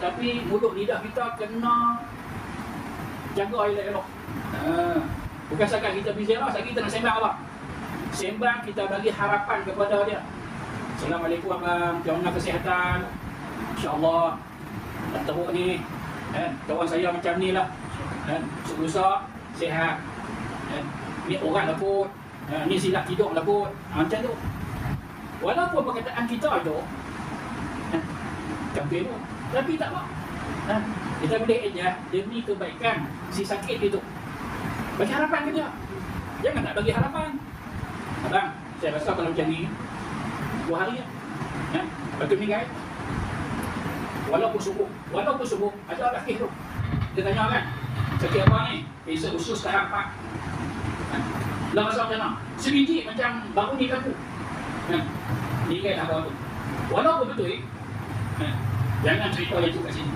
Tapi mulut lidah kita kena jaga elok-elok. Ha. Bukan sekadar kita bicara, sekadar kita nak sembang apa? Sembang kita bagi harapan kepada dia. Assalamualaikum abang, macam mana kesihatan? InsyaAllah tak teruk ni. Kan? Kawan saya macam ni lah. Kan? Susah, sihat. Kan? Ni orang lah. Ha, ni silap tidur lah kot. Ha, macam tu. Walaupun perkataan kita tu, tu. Tapi tak apa. Ha, kita boleh adjust demi kebaikan si sakit itu. Bagi harapan dia? Jangan tak bagi harapan. Abang, saya rasa kalau macam ni, dua hari ya. Ha? Lepas tu meninggal. Walaupun subuh, walaupun subuh, ada lelaki tu. Dia tanya kan, sakit apa ni? Bisa usus tahap 4. Ha? Lah masa macam mana? Sebiji macam baru ni kaku. Ha? Meninggal tak apa tu. Walaupun betul, eh? ha? jangan cerita yang tu kat sini.